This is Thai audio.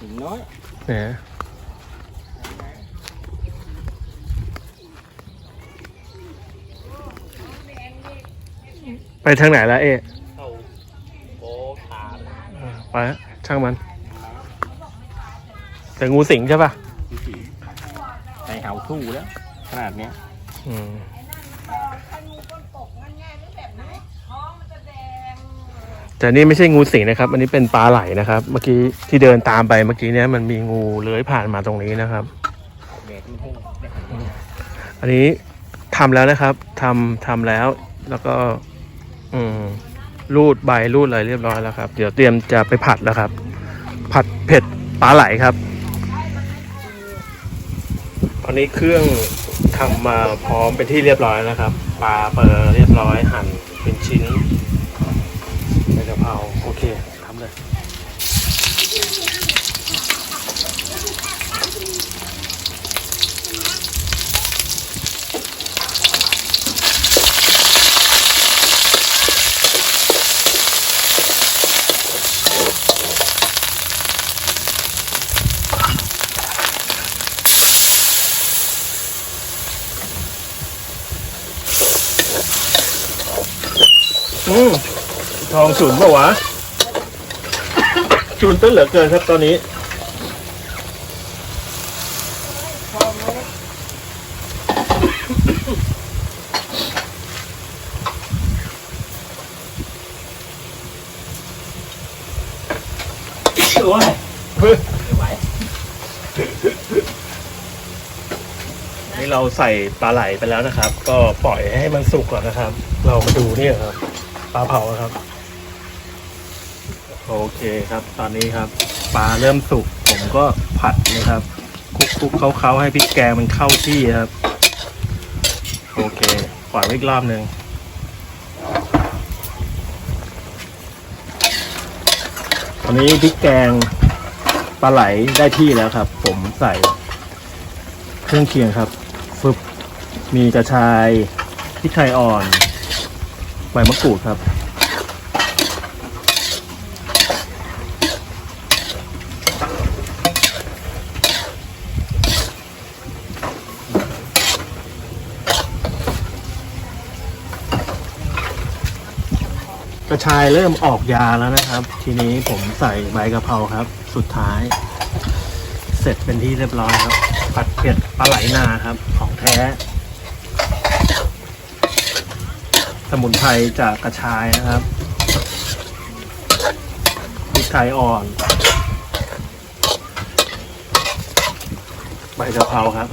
หินน้อยเนี่ยไปทางไหนละเอ๊ะเข้าโอ้ขาดอ่าไปฮะช่างมัน แต่งูสิงใช่ป่ะดูสิใส่เห่าสู้แล้ว ขนาดเนี้ย อืม แต่นี่ไม่ใช่งูสิงนะครับ อันนี้เป็นปลาไหลนะครับ เมื่อกี้ที่เดินตามไปเมื่อกี้เนี้ยมันมีงูเลื้อยผ่านมาตรงนี้นะครับ อันนี้ทำแล้วนะครับทำทำแล้ว แล้วก็ อืมรูดใบรูดอะไรเรียบร้อยแล้วครับ เดี๋ยวเตรียมจะไปผัดแล้วครับ ผัดเผ็ดปลาไหลครับ ตอนนี้เครื่องทำมาพร้อมเป็นที่เรียบร้อยแล้วครับ ปลาเปิดเรียบร้อยหั่นเป็นชิ้นใบกะเพราโอเคทำเลย อืมทองฉุนปะวะฉุนต้นเหลือเกินครับตอนนี้ โอ้ยเฮ้ยไม่ไหวนี่เราใส่ปลาไหลไปแล้วนะครับ ก็ปล่อยให้มันสุกก่อนนะครับ เรามาดูนี่ครับ ปลาเผาครับ โอเคครับ ตอนนี้ครับ ปลาเริ่มสุก ผมก็ผัดนะครับคลุกๆเคล้าๆให้พริกแกงมันเข้าที่ครับ โอเคปล่อยไว้อีกรอบหนึ่งตอนนี้พริกแกงปลาไหลได้ที่แล้วครับ ผมใส่เครื่องเคียงครับฟึบมีกระชายพริกไทยอ่อน ใบมะกรูดครับ กระชายเริ่มออกยาแล้วนะครับ ทีนี้ผมใส่ใบกะเพราครับ สุดท้าย เสร็จเป็นที่เรียบร้อยครับ ผัดเผ็ดปลาไหลนาครับ ของแท้ สมุนไพรจากกระชายนะครับพริกไทยอ่อน ใบกะเพราครับ